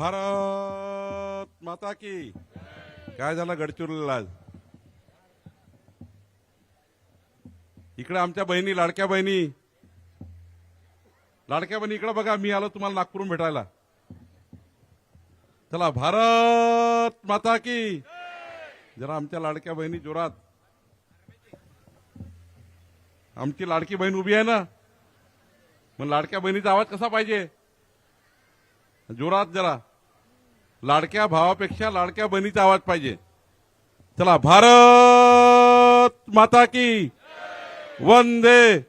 भारत माता की। काय झालं गडचिरोलीला आज? इकडे आमच्या बहिणी लाडक्या बहिणी. लाडक्या बहिणी इकडे बघा मी आलो तुम्हाला नागपूरून भेटायला. चला भारत माता की। जरा आमच्या लाडक्या बहिणी जोरात. आमची लाडकी बहीण उभी आहे ना? मग लाडक्या बहिणीचा आवाज कसा पाहिजे? जोरात जरा. लाडक्या भावापेक्षा लाडक्या बहिणीचा आवाज पाहिजे. चला भारत माता की वंदे.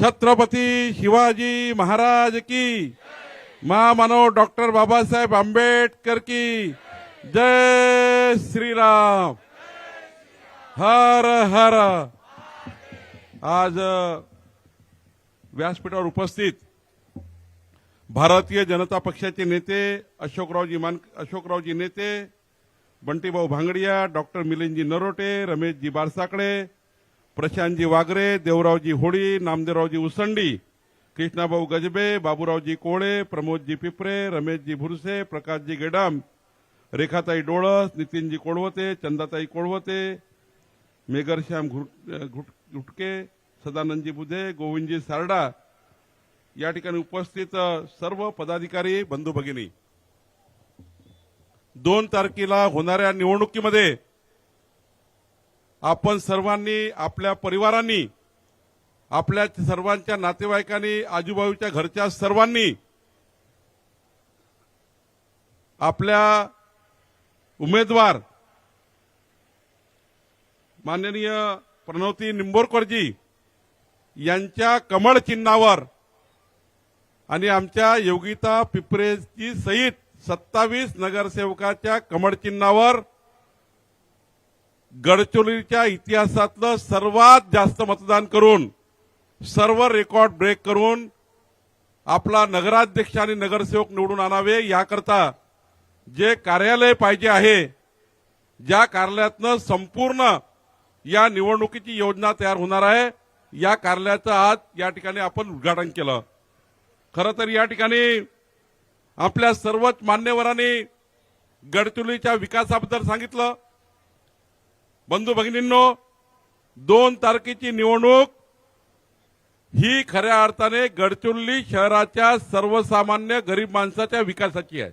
छत्रपती शिवाजी महाराज की महामानव डॉक्टर बाबासाहेब आंबेडकर की जय श्रीराम. हर हर. आज व्यासपीठावर उपस्थित भारतीय जनता पक्षाचे नेते अशोकरावजी मान अशोकरावजी नेते बंटीभाऊ भांगडिया डॉक्टर मिलिंदजी नरोटे रमेशजी बारसाकडे प्रशांतजी वागरे देवरावजी होळी नामदेवरावजी उसंडी कृष्णाभाऊ गजबे बाबूरावजी कोळे प्रमोदजी पिपरे रमेशजी भुरसे प्रकाशजी गेडाम रेखाताई डोळस नितीनजी कोळवते चंदाताई कोळवते मेघरश्याम घुट- घुट- घुटके सदानंदजी बुधे गोविंदजी सारडा या ठिकाणी उपस्थित सर्व पदाधिकारी बंधू भगिनी. दोन तारखेला होणाऱ्या निवडणुकीमध्ये आपण सर्वांनी आपल्या परिवारांनी आपल्या सर्वांच्या नातेवाईकांनी आजूबाजूच्या घरच्या सर्वांनी आपल्या उमेदवार माननीय प्रणवती निंबोरकरजी यांच्या कमळ चिन्हावर आणि आमच्या योगिता पिपरेची सहित सत्तावीस नगरसेवकाच्या कमळचिन्हावर गडचिरोलीच्या इतिहासातलं सर्वात जास्त मतदान करून सर्व रेकॉर्ड ब्रेक करून आपला नगराध्यक्ष आणि नगरसेवक निवडून आणावे याकरता जे कार्यालय पाहिजे आहे ज्या कार्यालयातनं संपूर्ण या निवडणुकीची योजना तयार होणार आहे या कार्यालयाचं आज या ठिकाणी आपण उद्घाटन केलं. खरं तर या ठिकाणी आपल्या सर्वच मान्यवरांनी गडचिरोलीच्या विकासाबद्दल सांगितलं. बंधू भगिनींनो दोन तारखेची निवडणूक ही खऱ्या अर्थाने गडचिरोली शहराच्या सर्वसामान्य गरीब माणसाच्या विकासाची आहे.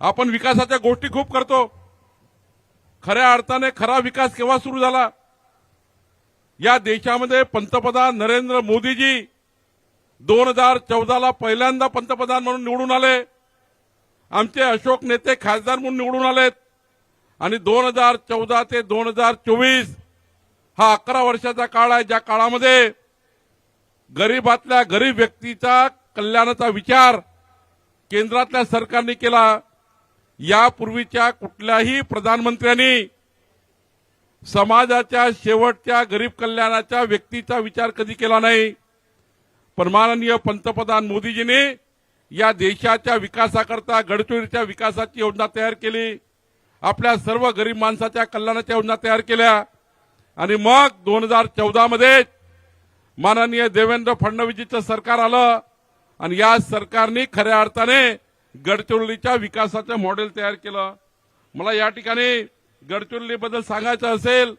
आपण विकासाच्या गोष्टी खूप करतो. खऱ्या अर्थाने खरा विकास केव्हा सुरू झाला? या देशामध्ये पंतप्रधान नरेंद्र मोदीजी दोन हजार चौदाला पहिल्यांदा पंतप्रधान म्हणून निवडून आले. आमचे अशोक नेते खासदार म्हणून निवडून आलेत. आणि दोन हजार चौदा ते दोन हजार चोवीस हा अकरा वर्षाचा काळ आहे ज्या काळामध्ये गरीबातल्या गरीब व्यक्तीचा कल्याणाचा विचार केंद्रातल्या सरकारने केला. यापूर्वीच्या कुठल्याही प्रधानमंत्र्यांनी समाजाच्या शेवटच्या गरीब कल्याणाच्या व्यक्तीचा विचार कधी केला नाही. परमाननीय पंतप्रधान मोदीजींनी या देशाच्या विकासाकरता गडचिरोलीच्या विकासाची योजना तयार केली. आपल्या सर्व गरीब माणसाच्या कल्याणाच्या योजना तयार केल्या. आणि मग दोन हजार चौदामध्ये माननीय देवेंद्र फडणवीसजीचं सरकार आलं. आणि या सरकारने खऱ्या अर्थाने गडचिरोलीच्या विकासाचं मॉडेल तयार केलं. मला या ठिकाणी गडचिरोलीबद्दल सांगायचं असेल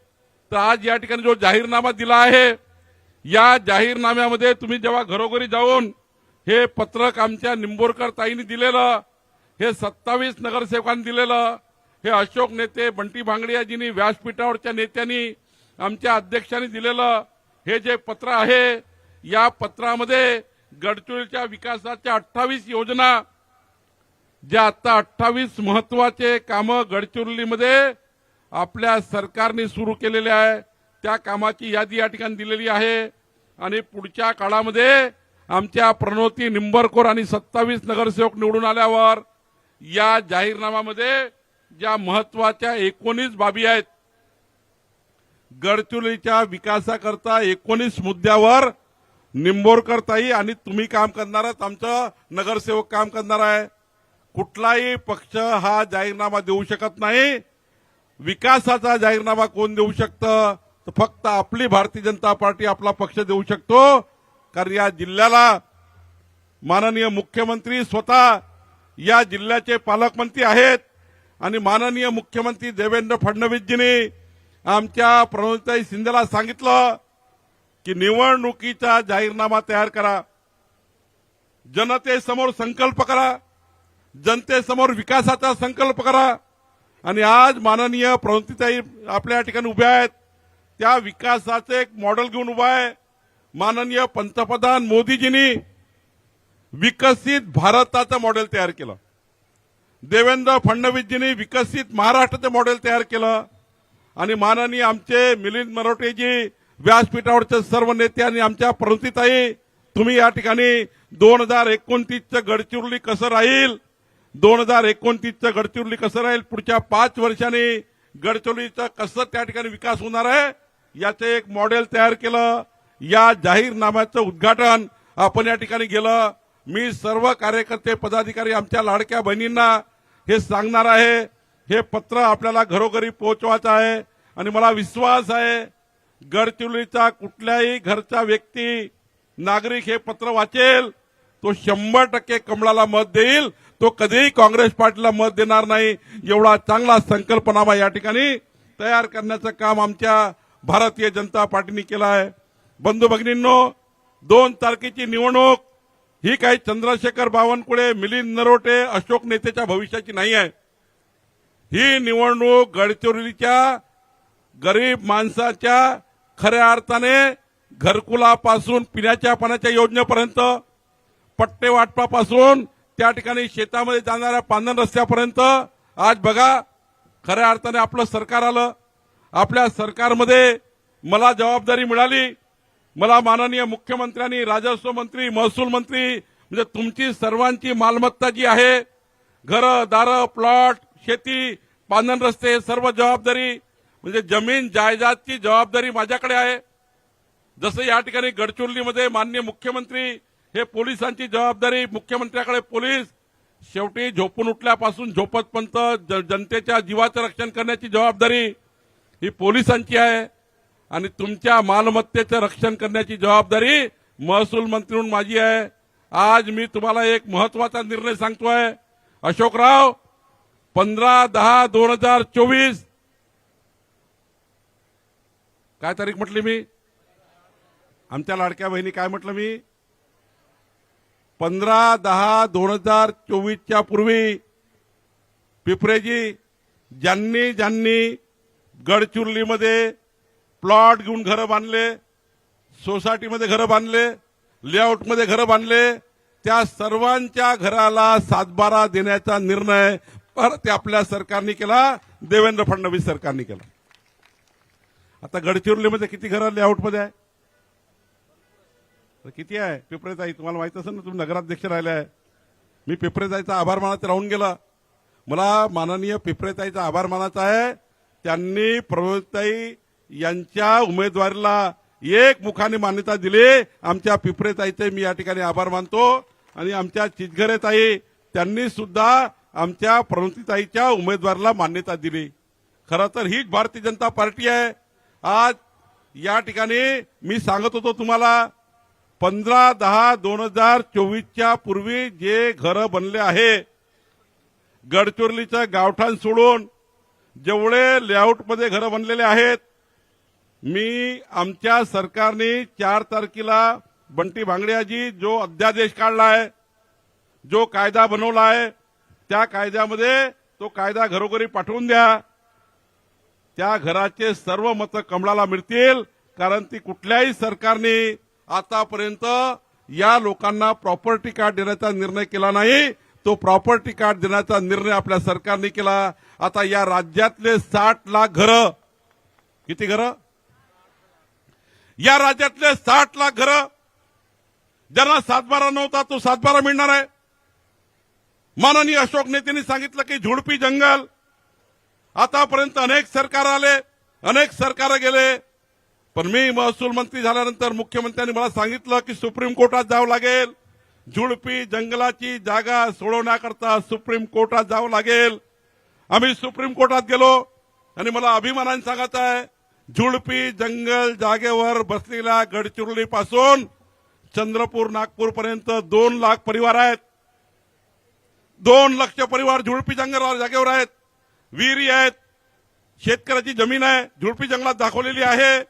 तर आज या ठिकाणी जो जाहीरनामा दिला आहे या जाहीरनाम्यामध्ये तुम्ही जेव्हा घरोघरी जाऊन हे पत्रक आमच्या निंबोरकर ताईंनी दिलेलं हे सत्तावीस नगरसेवकांनी दिलेलं हे अशोक नेते बंटी भांगडियाजींनी व्यासपीठावरच्या नेत्यांनी आमच्या अध्यक्षांनी दिलेलं हे जे पत्र आहे या पत्रामध्ये गडचिरोलीच्या विकासाच्या अठ्ठावीस योजना ज्या आता अठ्ठावीस महत्त्वाचे कामं गडचिरोलीमध्ये आपल्या सरकारने सुरू केलेले आहे. त्या कामाची यादी या ठिकाणी दिलेली आहे. आणि पुढच्या काळामध्ये आमच्या प्रणोती निंबरकोर आणि सत्तावीस नगरसेवक निवडून आल्यावर या जाहीरनाम्यामध्ये ज्या महत्त्वाच्या एकोणीस बाबी आहेत गडचिरोलीच्या विकासाकरता एकोणीस मुद्द्यावर निंबोरकर ताई आणि तुम्ही काम करणारच आमचं नगरसेवक काम करणार आहे. कुठलाही पक्ष हा जाहीरनामा देऊ शकत नाही. विकासाचा जाहीरनामा कोण देऊ शकतं? तर फक्त आपली भारतीय जनता पार्टी आपला पक्ष देऊ शकतो. कारण या जिल्ह्याला माननीय मुख्यमंत्री स्वतः या जिल्ह्याचे पालकमंत्री आहेत. आणि माननीय मुख्यमंत्री देवेंद्र फडणवीसजींनी आमच्या प्रणवताई शिंदेला सांगितलं की निवडणुकीचा जाहीरनामा तयार करा. जनतेसमोर संकल्प करा. जनतेसमोर विकासाचा संकल्प करा. आणि आज माननीय प्रणतीताई आपल्या ठिकाणी उभ्या आहेत. त्या विकासाचं एक मॉडेल घेऊन उभा आहे. माननीय पंतप्रधान मोदीजींनी विकसित भारताचं मॉडेल तयार केलं. देवेंद्र फडणवीसजींनी विकसित महाराष्ट्राचं मॉडेल तयार केलं. आणि माननीय आमचे मिलिंद मरोटेजी व्यासपीठावरचे सर्व नेते आणि आमच्या प्रणतीताई तुम्ही या ठिकाणी दोन हजार एकोणतीसचं गडचिरोली कसं राहील? दोन हजार एकोणतीसचं गडचिरोली कसं राहील? पुढच्या पाच वर्षांनी गडचिरोलीचा कसं त्या ठिकाणी विकास होणार आहे? याचं एक मॉडेल तयार केलं. या जाहीरनाम्याचं उद्घाटन आपण या ठिकाणी गेलं मी सर्व कार्यकर्ते पदाधिकारी आमच्या लाडक्या बहिणींना हे सांगणार आहे. हे पत्र आपल्याला घरोघरी पोहोचवायचं आहे. आणि मला विश्वास आहे गडचिरोलीचा कुठल्याही घरचा व्यक्ती नागरिक हे पत्र वाचेल तो शंभर टक्के कमळाला मत देईल. तो कधीही काँग्रेस पार्टीला मत देणार नाही. एवढा चांगला संकल्पनामा या ठिकाणी तयार करण्याचं काम आमच्या भारतीय जनता पार्टीने केला आहे बंधू भगिनींनो दोन तारखेची निवडणूक ही काही चंद्रशेखर बावनकुळे मिलिंद नरोटे अशोक नेतेच्या भविष्याची नाही आहे ही निवडणूक गडचिरोलीच्या गरीब माणसाच्या खऱ्या अर्थाने घरकुलापासून पिण्याच्या पाण्याच्या योजनेपर्यंत पट्टे वाटपापासून त्या ठिकाणी शेतामध्ये जाणाऱ्या पांधन रस्त्यापर्यंत आज बघा खऱ्या अर्थाने आपलं सरकार आलं. आपल्या सरकारमध्ये मला जबाबदारी मिळाली. मला माननीय मुख्यमंत्र्यांनी राजस्व मंत्री महसूल मंत्री म्हणजे तुमची सर्वांची मालमत्ता जी आहे घरं दारं प्लॉट शेती पानन रस्ते हे सर्व जबाबदारी म्हणजे जमीन जायदादची जबाबदारी माझ्याकडे आहे. जसं या ठिकाणी गडचिरोलीमध्ये मान्य मुख्यमंत्री हे पोलिसांची जबाबदारी मुख्यमंत्र्याकडे पोलीस शेवटी झोपून उठल्यापासून झोपतपंत जनतेच्या जीवाचं रक्षण करण्याची जबाबदारी ही पोलिसांची आहे. आणि तुमच्या मालमत्तेचं रक्षण करण्याची जबाबदारी महसूल मंत्री म्हणून माझी आहे. आज मी तुम्हाला एक महत्त्वाचा निर्णय सांगतोय. अशोकराव पंधरा दहा दोन हजार चोवीस. काय तारीख म्हटली मी? आमच्या लाडक्या बहिणी काय म्हटलं मी? पंधरा दहा दोन हजार चोवीसच्या पूर्वी पिपरेजी ज्यांनी ज्यांनी गडचिरोलीमध्ये प्लॉट घेऊन घरं बांधले सोसायटीमध्ये घरं बांधले लेआउटमध्ये घरं बांधले त्या सर्वांच्या घराला सातबारा देण्याचा निर्णय परत आपल्या सरकारने केला देवेंद्र फडणवीस सरकारने केला. आता गडचिरोलीमध्ये किती घरं लेआउटमध्ये आहे? तर किती आहे? पिपरेताई तुम्हाला माहीत असेल ना तुम्ही नगराध्यक्ष राहिले आहे मी पिपरेताईचा आभार मानायचं राहून गेला. मला माननीय पिपरेताईचा आभार मानायचा आहे. त्यांनी प्रवताई यांच्या उमेदवारीला एक मुखाने मान्यता दिली. आमच्या पिपरेताईचे मी या ठिकाणी आभार मानतो. आणि आमच्या चितघरेताई त्यांनी सुद्धा आमच्या प्रवृत्तीताईच्या उमेदवाराला मान्यता दिली. खरं तर हीच भारतीय जनता पार्टी आहे. आज या ठिकाणी मी सांगत होतो तुम्हाला पंधरा दहा दोन हजार चोवीसच्या पूर्वी जे घरं बनले आहे गडचिरोलीचं गावठाण सोडून जेवढे लेआउटमध्ये घरं बनलेले आहेत मी आमच्या सरकारने चार तारखेला बंटी भांगड्याजी जो अध्यादेश काढला आहे जो कायदा बनवला आहे त्या कायद्यामध्ये तो कायदा घरोघरी पाठवून द्या. त्या घराचे सर्व मतं कमळाला मिळतील कारण ती कुठल्याही सरकारने आतापर्यंत या लोकांना प्रॉपर्टी कार्ड देण्याचा निर्णय केला नाही. तो प्रॉपर्टी कार्ड देण्याचा निर्णय आपल्या सरकारने केला. आता या राज्यातले साठ लाख घरं किती घरं? या राज्यातले साठ लाख घरं ज्यांना सातबारा नव्हता तो सातबारा मिळणार आहे. माननीय अशोक नेत्यांनी सांगितलं की झुडपी जंगल आतापर्यंत अनेक सरकार आले अनेक सरकार गेले. पण मी महसूल मंत्री झाल्यानंतर मुख्यमंत्र्यांनी मला सांगितलं की सुप्रीम कोर्टात जावं लागेल. झुडपी जंगलाची जागा सोडवण्याकरता सुप्रीम कोर्टात जावं लागेल. आम्ही सुप्रीम कोर्टात गेलो आणि मला अभिमानाने सांगत आहे झुडपी जंगल जागेवर बसलेल्या गडचिरोली पासून चंद्रपूर नागपूर पर्यंत दोन लाख परिवार आहेत. दोन लक्ष परिवार झुडपी जंगल जागेवर आहेत. विहिरी आहेत. शेतकऱ्याची जमीन आहे. झुडपी जंगलात दाखवलेली आहे.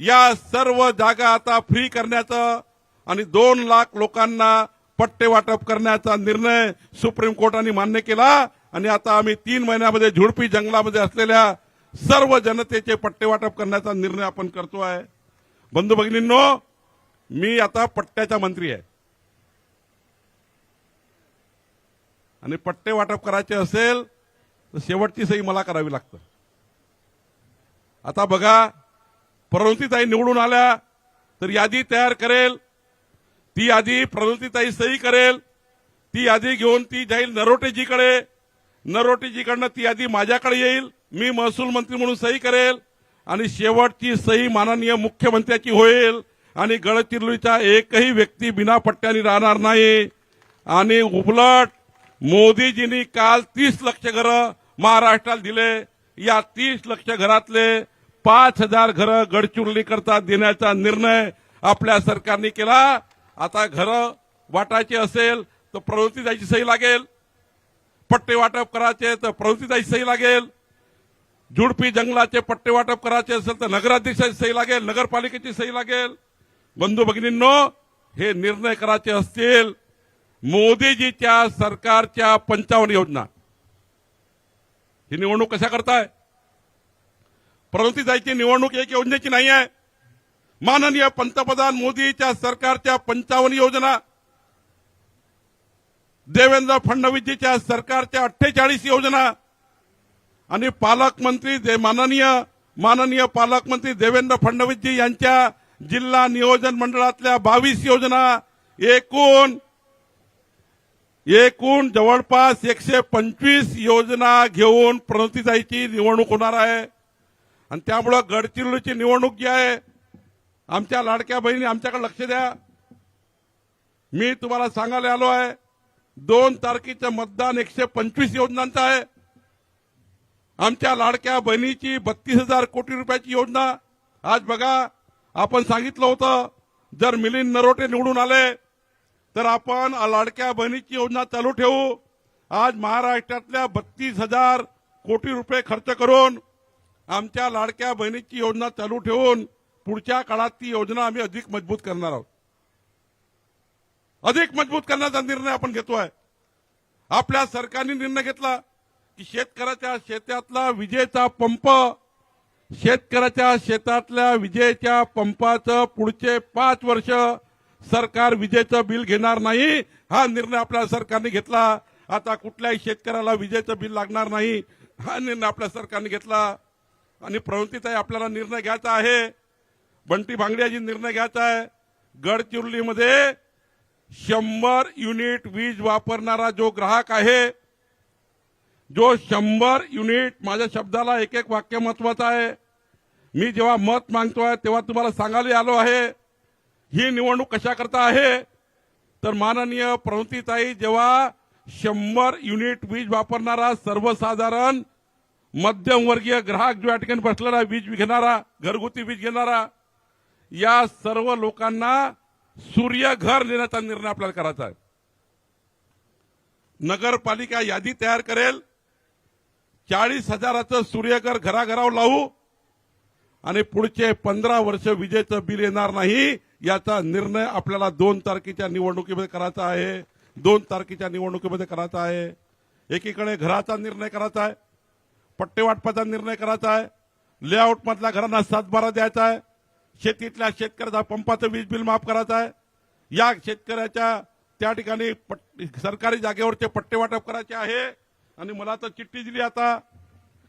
या सर्व जागा आता फ्री करण्याचं आणि दोन लाख लोकांना पट्टे वाटप करण्याचा निर्णय सुप्रीम कोर्टाने मान्य केला. आणि आता आम्ही तीन महिन्यामध्ये झुडपी जंगलामध्ये असलेल्या सर्व जनतेचे पट्टे वाटप करण्याचा निर्णय आपण करतो आहे. बंधू भगिनींनो मी आता पट्ट्याचा मंत्री आहे. आणि पट्टे वाटप करायचे असेल तर शेवटची सही मला करावी लागतं. आता बघा प्रणवतीताई निवडून आल्या तर यादी तयार करेल. ती यादी प्रगतीताई सही करेल. ती यादी घेऊन ती जाईल नरोटेजीकडे. नरोटेजीकडनं ती यादी माझ्याकडे येईल. मी महसूल मंत्री म्हणून सही करेल. आणि शेवटची सही माननीय मुख्यमंत्र्याची होईल. आणि गडचिरोलीचा एकही व्यक्ती बिना पट्ट्याने राहणार नाही. आणि उबलट मोदीजींनी काल तीस लक्ष घरं महाराष्ट्राला दिले. या तीस लक्ष घरातले पाच हजार घरं गडचिरोली करता देण्याचा निर्णय आपल्या सरकारने केला. आता घरं वाटायची असेल तर प्रवृत्ती जायची सही लागेल. पट्टे वाटप करायचे तर प्रवृत्ती जायची सही लागेल. झुडपी जंगलाचे पट्टे वाटप करायचे असेल तर नगराध्यक्षाची सही लागेल नगरपालिकेची सही लागेल. बंधू भगिनींनो हे निर्णय करायचे असतील मोदीजीच्या सरकारच्या पंचावन्न योजना. ही निवडणूक कशा करताय? प्रवृत्ती जायची निवडणूक एक योजनेची नाही आहे. माननीय पंतप्रधान मोदीच्या सरकारच्या पंचावन्न योजना देवेंद्र फडणवीसजीच्या सरकारच्या अठ्ठेचाळीस योजना आणि पालकमंत्री दे- माननीय माननीय पालकमंत्री देवेंद्र फडणवीसजी यांच्या जिल्हा नियोजन मंडळातल्या बावीस योजना एकूण एकूण जवळपास एकशे पंचवीस योजना घेऊन प्रणतीताईची निवडणूक होणार आहे. आणि त्यामुळं गडचिरोलीची निवडणूक जी आहे आमच्या लाडक्या बहिणी आमच्याकडे लक्ष द्या. मी तुम्हाला सांगायला आलो आहे दोन तारखेचं मतदान एकशे पंचवीस योजनांचं आहे. आमच्या लाडक्या बहिणीची बत्तीस हजार कोटी रुपयाची योजना. आज बघा आपण सांगितलं होतं जर मिलिंद नरोटे निवडून आले तर आपण लाडक्या बहिणीची योजना चालू ठेवू. आज महाराष्ट्रातल्या बत्तीस हजार कोटी रुपये खर्च करून आमच्या लाडक्या बहिणीची योजना चालू ठेवून पुढच्या काळात ती योजना आम्ही अधिक मजबूत करणार आहोत. अधिक मजबूत करण्याचा निर्णय आपण घेतोय. आपल्या सरकारने निर्णय घेतला की शेतकऱ्याच्या शेतातला विजेचा पंप शेतकऱ्याच्या शेतातल्या विजेच्या पंपाचं पुढचे पाच वर्ष सरकार विजेचं बिल घेणार नाही हा निर्णय आपल्या सरकारने घेतला. आता कुठल्याही शेतकऱ्याला विजेचं बिल लागणार नाही हा निर्णय आपल्या सरकारने घेतला. आणि प्रवृत्तीचाही आपल्याला निर्णय घ्यायचा आहे. बंटी भांगड्याजी निर्णय घ्यायचा आहे. गडचिरोलीमध्ये शंभर युनिट वीज वापरणारा जो ग्राहक आहे जो शंभर युनिट माझ्या शब्दाला एक एक वाक्य महत्वाचं आहे. मी जेव्हा मत मागतो आहे तेव्हा तुम्हाला सांगायला आलो आहे ही निवडणूक कशा करता आहे? तर माननीय प्रवृत्तीताई जेव्हा शंभर युनिट वीज वापरणारा सर्वसाधारण मध्यमवर्गीय ग्राहक जो या ठिकाणी बसलेला आहे, वीज घेणारा घरगुती वीज घेणारा या सर्व लोकांना सूर्यघर देण्याचा निर्णय आपल्याला करायचा आहे. नगरपालिका यादी तयार करेल. चाळीस हजाराचं सूर्यघर घराघरावर लावू. आणि पुढचे पंधरा वर्ष विजेचं बिल येणार नाही याचा निर्णय आपल्याला दोन तारखेच्या निवडणुकीमध्ये करायचा आहे. दोन तारखेच्या निवडणुकीमध्ये करायचा आहे. एकीकडे घराचा निर्णय करायचा आहे. पट्टेवाटपाचा निर्णय करायचा आहे. लेआउट मधल्या घरांना सातबारा द्यायचा आहे. शेतीतल्या शेतकऱ्याचा पंपाचं वीज बिल माफ करायचं आहे. या शेतकऱ्याच्या त्या ठिकाणी सरकारी जागेवरचे पट्टे वाटप करायचे आहे. आणि मला तर चिठ्ठी दिली आता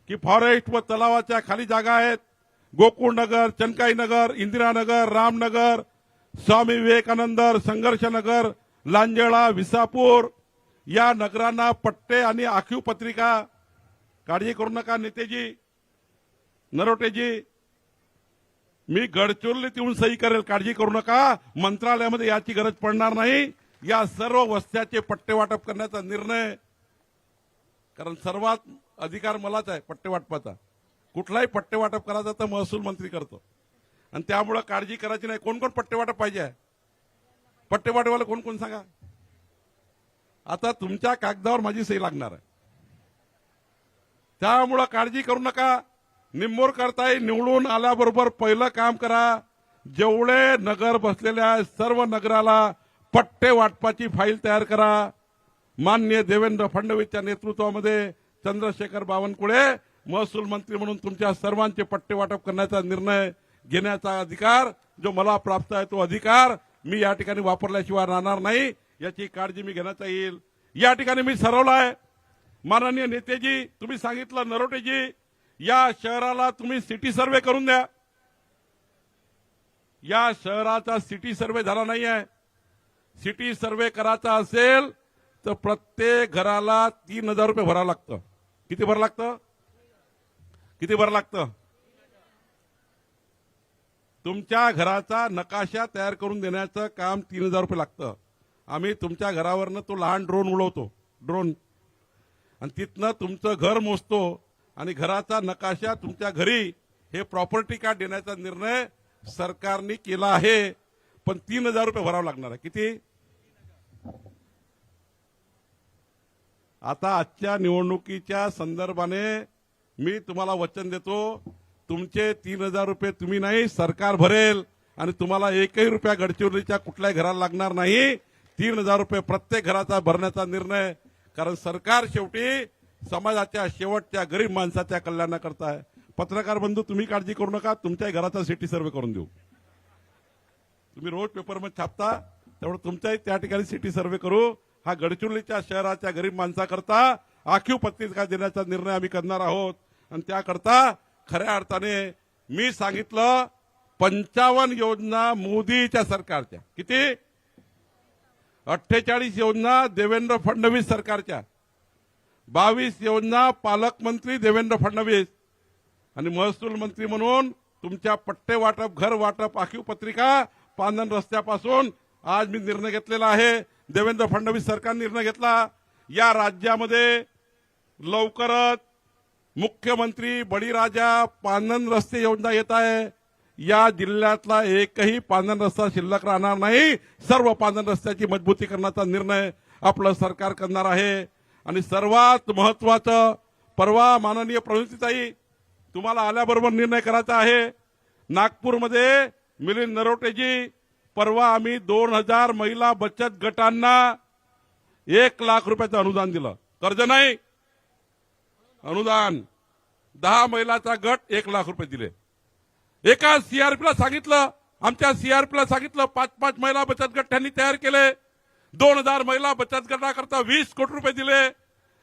की फॉरेस्ट व तलावाच्या खाली जागा आहेत. गोकुळनगर चनकाई नगर इंदिरानगर रामनगर स्वामी विवेकानंद संघर्षनगर लांजेळा विसापूर या नगरांना पट्टे आणि आखीव पत्रिका. काळजी करू नका नेतेजी नरोटेजी. मी गडचिरोलीत येऊन सही करेल काळजी करू नका. मंत्रालयामध्ये याची गरज पडणार नाही. या सर्व वस्त्याचे पट्टे वाटप करण्याचा निर्णय कारण सर्वात अधिकार मलाच आहे पट्टे वाटपाचा कुठलाही पट्टे वाटप करायचा तर महसूल मंत्री करतो. आणि त्यामुळं काळजी करायची नाही. कोण कोण पट्टे वाटप पाहिजे आहे? पट्टे वाटवाला कोण कोण सांगा? आता तुमच्या कागदावर माझी सही लागणार आहे. त्यामुळं काळजी करू नका. निंबोर करताय निवडून आल्याबरोबर पहिलं काम करा. जेवढे नगर बसलेल्या सर्व नगराला पट्टे वाटपाची फाईल तयार करा. मान्य देवेंद्र फडणवीसच्या नेतृत्वामध्ये चंद्रशेखर बावनकुळे महसूल मंत्री म्हणून तुमच्या सर्वांचे पट्टे वाटप करण्याचा निर्णय घेण्याचा अधिकार जो मला प्राप्त आहे तो अधिकार मी या ठिकाणी वापरल्याशिवाय राहणार नाही याची काळजी मी घेण्याचा येईल. या ठिकाणी मी सरवला आहे. माननीय नेतेजी तुम्ही सांगितलं नरोटेजी या शहराला तुम्ही सिटी सर्वे करून द्या. या शहराचा सिटी सर्वे झाला नाही आहे सिटी सर्वे करायचा असेल तर प्रत्येक घराला तीन हजार रुपये भरावं लागतं. किती भरावं लागतं? किती भरावं लागतं? तुमच्या घराचा नकाशा तयार करून देण्याचं काम तीन हजार रुपये लागतं. आम्ही तुमच्या घरावरनं तो लहान ड्रोन उडवतो. ड्रोन आणि तिथनं तुमचं घर मोजतो. आणि घराचा नकाशा तुमच्या घरी हे प्रॉपर्टी कार्ड देण्याचा निर्णय सरकारने केला आहे. पण तीन हजार रुपये भरावं लागणार आहे. किती? आता आजच्या निवडणुकीच्या संदर्भाने मी तुम्हाला वचन देतो तुमचे तीन हजार रुपये तुम्ही नाही सरकार भरेल आणि तुम्हाला एकही रुपया गडचिरोलीच्या कुठल्याही घराला लागणार नाही. तीन हजार रुपये प्रत्येक घराचा भरण्याचा निर्णय कारण सरकार शेवटी समाजाच्या शेवटच्या गरीब माणसाच्या कल्याणाकरता आहे पत्रकार बंधू तुम्ही काळजी करू नका. तुमच्याही घराचा सिटी सर्वे करून देऊ. तुम्ही रोज पेपरमध्ये छापता तेवढं तुमच्याही त्या ठिकाणी सिटी सर्वे करू. हा गडचिरोलीच्या शहराच्या गरीब माणसाकरता आखीव पत्रिका देण्याचा निर्णय आम्ही करणार आहोत. आणि त्याकरता खऱ्या अर्थाने मी सांगितलं पंचावन्न योजना मोदीच्या सरकारच्या. किती? अठ्ठेचाळीस योजना देवेंद्र फडणवीस सरकारच्या. बावीस योजना पालकमंत्री देवेंद्र फडणवीस आणि महसूल मंत्री म्हणून तुमच्या पट्टे वाटप घर वाटप आखीव पत्रिका पांदन रस्त्यापासून आज मी निर्णय घेतलेला आहे. देवेंद्र फडणवीस सरकारने निर्णय घेतला. या राज्यामध्ये लवकरच मुख्यमंत्री बळीराजा पानन रस्ते योजना येत आहे. या जिल्ह्यातला एकही पांदन रस्ता शिल्लक राहणार नाही. सर्व पांदन रस्त्याची मजबूती करण्याचा निर्णय आपलं सरकार करणार आहे. आणि सर्वात महत्वाचं परवा माननीय प्रवृत्तीताई तुम्हाला आल्याबरोबर निर्णय करायचा आहे. नागपूरमध्ये मिलिंद नरोटेजी परवा आम्ही दोन हजार महिला बचत गटांना एक लाख रुपयाचं अनुदान दिलं. कर्ज नाही. अनुदान. दहा महिलाचा गट एक लाख रुपये दिले. एका सीआरपीला सांगितलं आमच्या सीआरपीला सांगितलं पाच पाच महिला बचत गट त्यांनी तयार केले. दोन हजार महिला बचत गटाकरता वीस कोटी रुपये दिले.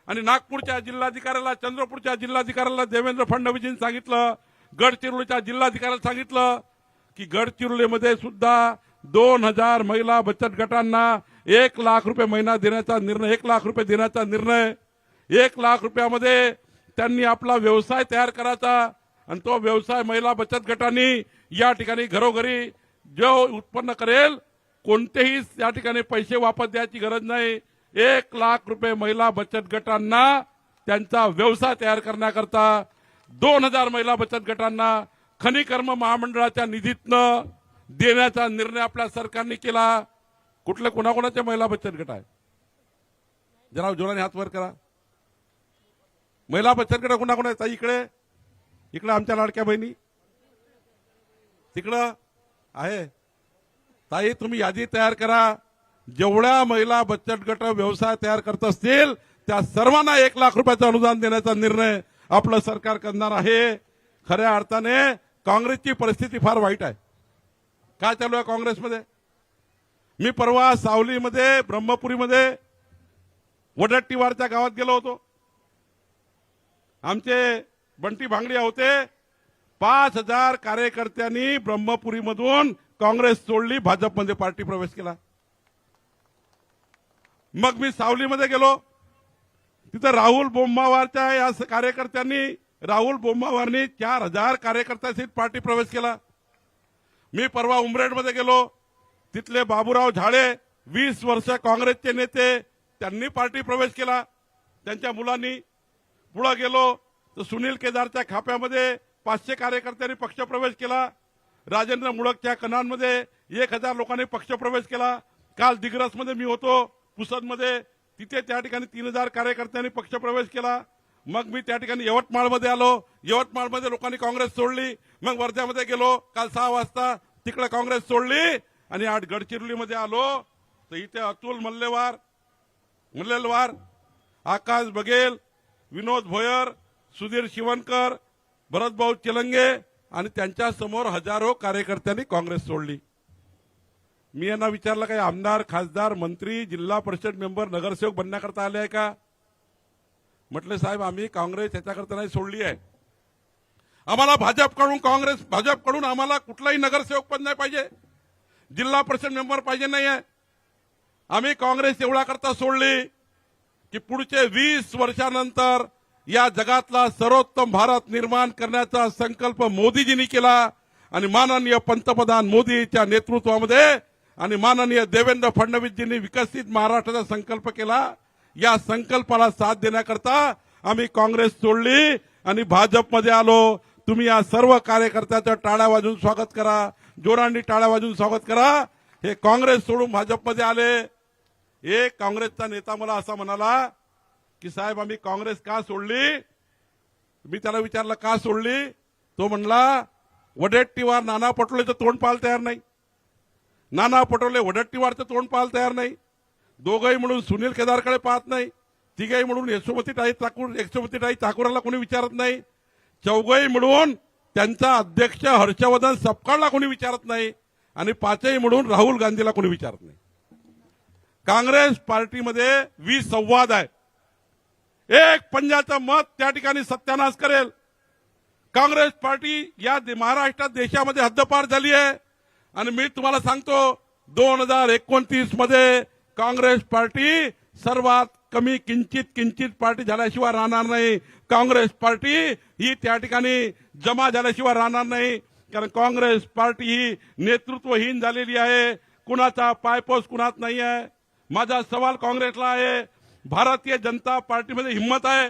आणि नागपूरच्या जिल्हाधिकाऱ्याला चंद्रपूरच्या जिल्हाधिकाऱ्याला देवेंद्र फडणवीसजींनी सांगितलं गडचिरोलीच्या जिल्हाधिकाऱ्याला सांगितलं की गडचिरोलीमध्ये सुद्धा दोन हजार महिला बचत गटांना एक लाख रुपये महिना देण्याचा निर्णय एक लाख रुपये देण्याचा निर्णय. एक लाख रुपयामध्ये त्यांनी आपला व्यवसाय तयार करायचा आणि तो व्यवसाय महिला बचत गटांनी या ठिकाणी घरोघरी जो उत्पन्न करेल कोणतेही या ठिकाणी पैसे वापस द्यायची गरज नाही. एक लाख रुपये महिला बचत गटांना त्यांचा व्यवसाय तयार करण्याकरता दोन हजार महिला बचत गटांना खनिकर्म महामंडळाच्या निधीतनं देण्याचा निर्णय आपल्या सरकारने केला. कुठले कोणाकोणाचे महिला बचत गट आहे? जरा जोराने हात वर करा. महिला बचत गट कोणाकोणाचा इकडे. इकडे आमच्या लाडक्या बहिणी. तिकडं आहे. ताई तुम्ही यादी तयार करा. जेवढ्या महिला बचत गट व्यवसाय तयार करत असतील त्या सर्वांना एक लाख रुपयाचं अनुदान देण्याचा निर्णय आपलं सरकार करणार आहे. खऱ्या अर्थाने काँग्रेसची परिस्थिती फार वाईट आहे. काय चालू आहे काँग्रेसमध्ये? मी परवा सावलीमध्ये ब्रह्मपुरीमध्ये वडट्टीवारच्या गावात गेलो होतो. आमचे बंटी भांगडिया होते. पाच हजार कार्यकर्त्यांनी ब्रह्मपुरीमधून काँग्रेस सोडली भाजपमध्ये पार्टी प्रवेश केला. मग मी सावलीमध्ये गेलो. तिथं राहुल बोंबावारच्या या कार्यकर्त्यांनी राहुल बोंबावारनी चार हजार कार्यकर्त्यांसहित पार्टी प्रवेश केला. मी परवा उमरेडमध्ये गेलो. तिथले बाबूराव झाडे वीस वर्ष काँग्रेसचे नेते त्यांनी पार्टी प्रवेश केला. त्यांच्या मुलांनी पुढे गेलो. तर सुनील केदारच्या खाप्यामध्ये पाचशे कार्यकर्त्यांनी पक्षप्रवेश केला. राजेंद्र मुळकच्या कणांमध्ये एक हजार लोकांनी पक्षप्रवेश केला. काल दिग्रसमध्ये मी होतो पुसदमध्ये. तिथे त्या ठिकाणी तीन हजार कार्यकर्त्यांनी पक्षप्रवेश केला. मग मी त्या ठिकाणी यवतमाळमध्ये आलो. यवतमाळमध्ये लोकांनी काँग्रेस सोडली. मग वर्ध्यामध्ये गेलो. काल सहा वाजता तिकडे काँग्रेस सोडली आणि आज गडचिरोलीमध्ये आलो. तर इथे अतुल मल्लेवार मल्लेलवार आकाश बघेल विनोद भोयर सुधीर शिवनकर भरतभाऊ चिलंगे आणि त्यांच्यासमोर हजारो कार्यकर्त्यांनी काँग्रेस सोडली. मी यांना विचारलं काही आमदार खासदार मंत्री जिल्हा परिषद मेंबर नगरसेवक बनण्याकरता आले आहे का? म्हटले साहेब आम्ही काँग्रेस याच्याकरता नाही सोडली आहे. आम्हाला भाजपकडून काँग्रेस भाजपकडून आम्हाला कुठलाही नगरसेवक पण नाही पाहिजे. जिल्हा परिषद मेंबर पाहिजे नाही आहे. आम्ही काँग्रेस एवढा करता सोडली की पुढचे वीस वर्षानंतर या जगातला सर्वोत्तम भारत निर्माण करण्याचा संकल्प मोदीजींनी केला आणि माननीय पंतप्रधान मोदीच्या नेतृत्वामध्ये आणि माननीय देवेंद्र फडणवीसजींनी विकसित महाराष्ट्राचा संकल्प केला. या संकल्पाला साथ देण्याकरता आम्ही काँग्रेस सोडली आणि भाजपमध्ये आलो. तुम्ही या सर्व कार्यकर्त्याचं टाळ्या वाजून स्वागत करा. जोरांनी टाळ्या वाजून स्वागत करा. हे काँग्रेस सोडून भाजपमध्ये आले. एक काँग्रेसचा नेता मला असा म्हणाला की साहेब आम्ही काँग्रेस का सोडली? मी त्याला विचारलं का सोडली? तो म्हणला वडेट्टीवार नाना पटोलेचं तोंड पाहायला तयार नाही. नाना पटोले वडट्टीवारचं तोंड पाहायला तयार नाही. दोघंही म्हणून सुनील केदारकडे पाहत नाही. तिघही म्हणून यशोमतीताई ठाकूर यशोमतीताई ठाकूराला कोणी विचारत नाही. चौघही मिळून त्यांचा अध्यक्ष हर्षवर्धन सपकाळला कोणी विचारत नाही. आणि पाचही मिळून राहुल गांधीला कोणी विचारत नाही. काँग्रेस पार्टीमध्ये वीस संवाद आहे. एक पंजाचं मत त्या ठिकाणी सत्यानाश करेल. काँग्रेस पार्टी या महाराष्ट्रात देशामध्ये हद्दपार झाली आहे. आणि मी तुम्हाला सांगतो दोन हजार एकोणतीसमध्ये काँग्रेस पार्टी सर्वात कमी किंचित किंचित पार्टी झाल्याशिवाय राहणार नाही. काँग्रेस पार्टी ही त्या ठिकाणी जमा झाल्याशिवाय राहणार नाही. कारण काँग्रेस पार्टी ही नेतृत्वहीन झालेली आहे. कुणाचा पायपोस कुणात नाही आहे माझा सवाल काँग्रेसला आहे. भारतीय जनता पार्टीमध्ये हिंमत आहे.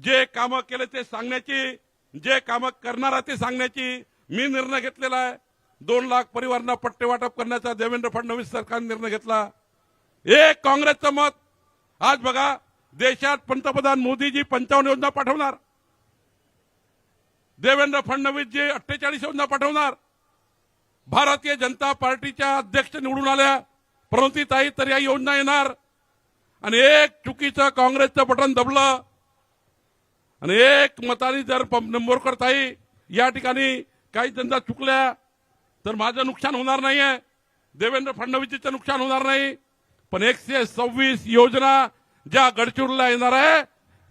जे कामं केले ते सांगण्याची जे कामं करणार आहे ते सांगण्याची मी निर्णय घेतलेला आहे. दोन लाख परिवारांना पट्टे वाटप करण्याचा देवेंद्र फडणवीस सरकारने निर्णय घेतला. एक काँग्रेसचं मत. आज बघा देशात पंतप्रधान मोदीजी पंचावन्न योजना पाठवणार. देवेंद्र फडणवीसजी अठ्ठेचाळीस योजना पाठवणार. भारतीय जनता पार्टीच्या अध्यक्ष निवडून आल्या. ताई तर या योजना येणार. आणि एक चुकीचं काँग्रेसचं बटन दबलं. आणि एक मताने जर नंबरकर ताई या ठिकाणी काही त्यांचा चुकल्या तर माझं नुकसान होणार नाहीये. देवेंद्र फडणवीसचं नुकसान होणार नाही. पण एकशे सव्वीस योजना ज्या गडचिरोलीला येणार आहे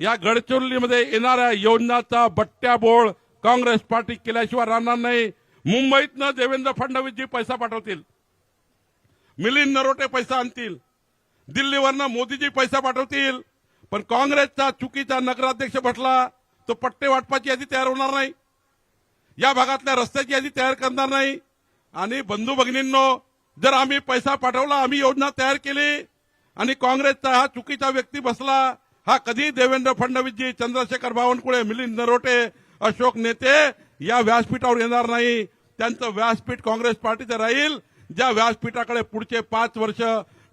या गडचिरोलीमध्ये येणाऱ्या योजनाचा बट्ट्याबोळ काँग्रेस पार्टी केल्याशिवाय राहणार नाही. मुंबईतनं देवेंद्र फडणवीसजी पैसा पाठवतील. मिलिंद नरोटे पैसा आणतील. दिल्लीवरनं मोदीजी पैसा पाठवतील. पण काँग्रेसचा चुकीचा नगराध्यक्ष बसला तो पट्टे वाटपाची यादी तयार होणार नाही. या भागातल्या रस्त्याची यादी तयार करणार नाही. आणि बंधू भगिनींनो जर आम्ही पैसा पाठवला आम्ही योजना तयार केली आणि काँग्रेसचा हा चुकीचा व्यक्ती बसला हा कधी देवेंद्र फडणवीसजी चंद्रशेखर बावनकुळे मिलिंद नरोटे अशोक नेते या व्यासपीठावर येणार नाही. त्यांचं व्यासपीठ काँग्रेस पार्टीचं राहील. ज्या व्यासपीठाकडे पुढचे पाच वर्ष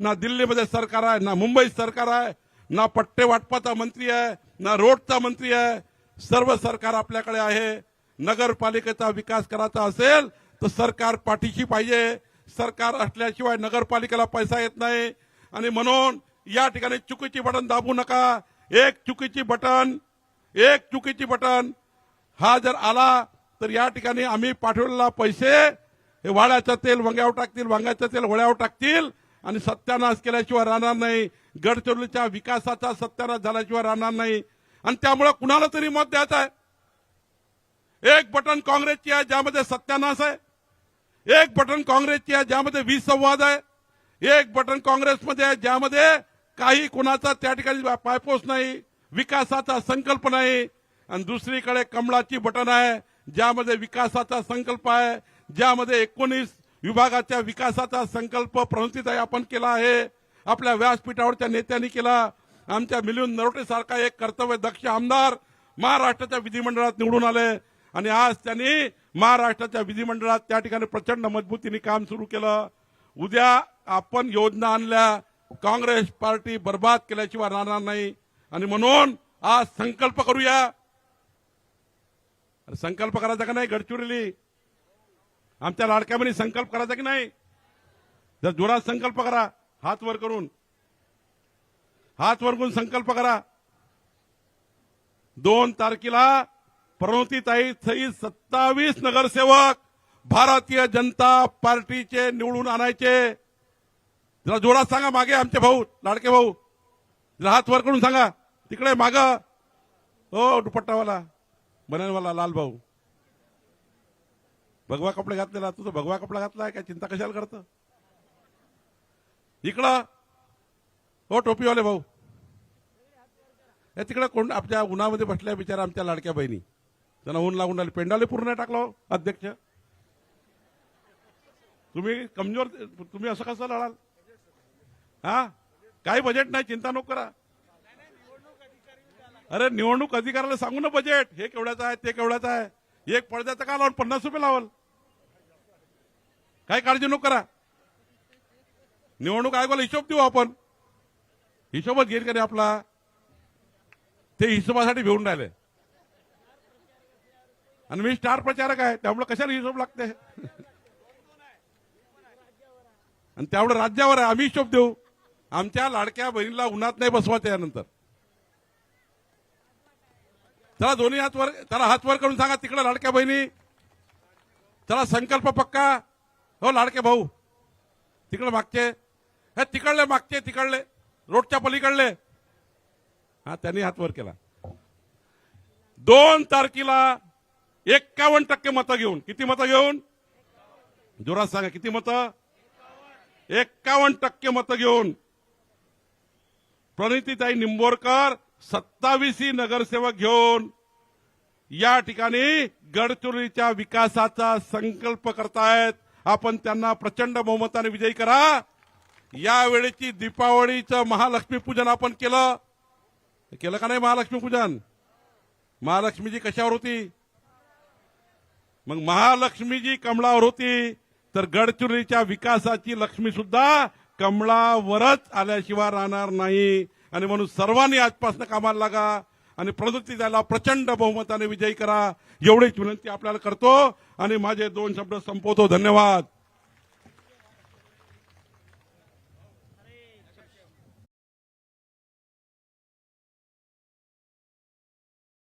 ना दिल्लीमध्ये सरकार आहे ना मुंबईत सरकार आहे ना पट्टे वाटपाचा मंत्री आहे ना रोडचा मंत्री आहे. सर्व सरकार आपल्याकडे आहे. नगरपालिकेचा विकास करायचा असेल तर सरकार पाठीशी पाहिजे. सरकार असल्याशिवाय नगरपालिकेला पैसा येत नाही. आणि म्हणून या ठिकाणी चुकीची बटन दाबू नका. एक चुकीची बटन एक चुकीची बटन. हा जर आला तर या ठिकाणी आम्ही पाठवलेला पैसे हे वाड्याचं तेल वंग्यावर टाकतील वांग्याचं तेल वड्यावर टाकतील आणि सत्यानाश केल्याशिवाय राहणार नाही. गडचिरोलीच्या विकासाचा सत्यानाश झाल्याशिवाय राहणार नाही. आणि त्यामुळे कुणाला तरी मत द्यायचं आहे? एक बटन काँग्रेसची आहे ज्यामध्ये सत्यानाश आहे. एक बटन काँग्रेसची आहे ज्यामध्ये विसंवाद आहे. एक बटन काँग्रेसमध्ये आहे ज्यामध्ये काही कुणाचा त्या ठिकाणी पायपोस नाही विकासाचा संकल्प नाही. आणि दुसरीकडे कमळाची बटन आहे ज्यामध्ये विकासाचा संकल्प आहे ज्यामध्ये एकोणीस विभागाच्या विकासाचा संकल्प प्रणितीताई आपण केला आहे. आपल्या व्यासपीठावरच्या नेत्यांनी केला. आमच्या मिलिंद नरोटे सारखा एक कर्तव्य दक्ष आमदार महाराष्ट्राच्या विधिमंडळात निवडून आले. आणि आज त्यांनी महाराष्ट्राच्या विधिमंडळात त्या ठिकाणी प्रचंड मजबूतीने काम सुरू केलं. उद्या आपण योजना आणल्या. काँग्रेस पार्टी बर्बाद केल्याशिवाय राहणार नाही. आणि म्हणून आज संकल्प करूया. संकल्प करायचा का नाही? गडचिरोली. आमच्या लाडक्यामध्ये संकल्प करायचा की नाही? जर जोरात संकल्प करा हात वर करून. हात वर करून संकल्प करा. दोन तारखेला प्रणोतीताई सहित सत्तावीस नगरसेवक भारतीय जनता पार्टीचे निवडून आणायचे. जरा जोरात सांगा मागे आमचे भाऊ लाडके भाऊ. जरा हात वर करून सांगा. तिकडे माग. हो दुपट्टावाला. बनानवाला लाल भाऊ. भगवा कपडे घातलेला तुझं भगवा कपडा घातलाय काय? चिंता कशाला करतं? इकडं. हो टोपीवाले भाऊ. हे तिकडे कोण आपल्या उन्हामध्ये बसल्या बिचारा आमच्या लाडक्या बहिणी. त्यांना ऊन लागून राहिले. पेंडाले पूर्ण नाही टाकलो हो, अध्यक्ष. तुम्ही कमजोर तुम्ही असं कसं लढाल? हा? काही बजेट नाही चिंता नको करा. अरे निवडणूक अधिकाऱ्याला सांगू ना बजेट. हे केवढ्याचं आहे ते केवढ्याचं आहे? एक पडद्याचं का लावून पन्नास रुपये लावाल? काय काळजी नको करा. निवडणूक आयोगाला हिशोब देऊ आपण. हिशोबच घेईल का नाही आपला? ते हिशोबासाठी भिवून राहिले. आणि मी स्टार प्रचारक आहे त्यामुळे कशाला हिशोब लागते? आणि त्यामुळे राज्यावर आहे आम्ही हिशोब देऊ. आमच्या लाडक्या बहिणीला उन्हात नाही बसवायचं यानंतर. चला दोन्ही हात वर त्याला हात वर करून सांगा तिकडे लाडक्या बहिणी. चला संकल्प पक्का. हो लाडके भाऊ. तिकडे मागचे. हे तिकडले मागचे तिकडले. रोडच्या पलीकडले. हा त्यांनी हात वर केला. दोन तारखेला एक्कावन्न टक्के मतं घेऊन. किती मतं घेऊन? जोरात सांगा किती मतं? एक्कावन्न टक्के मतं घेऊन. प्रणितीताई निंबोरकर सत्तावीसी नगरसेवक घेऊन या ठिकाणी गडचिरोलीच्या विकासाचा संकल्प करतायत. आपण त्यांना प्रचंड बहुमताने विजयी करा. यावेळेची दीपावलीचं महालक्ष्मी पूजन आपण केलं. केलं का नाही महालक्ष्मी पूजन महालक्ष्मीजी कशावर होती? मग महालक्ष्मीजी कमळावर होती. तर गडचिरोलीच्या विकासाची लक्ष्मी सुद्धा कमळावरच आल्याशिवाय राहणार नाही. आणि म्हणून सर्वांनी आजपासून कामाला लागा आणि प्रगती द्यायला प्रचंड बहुमताने विजयी करा. एवढीच विनंती आपल्याला करतो. आणि माझे दोन शब्द संपवतो. धन्यवाद.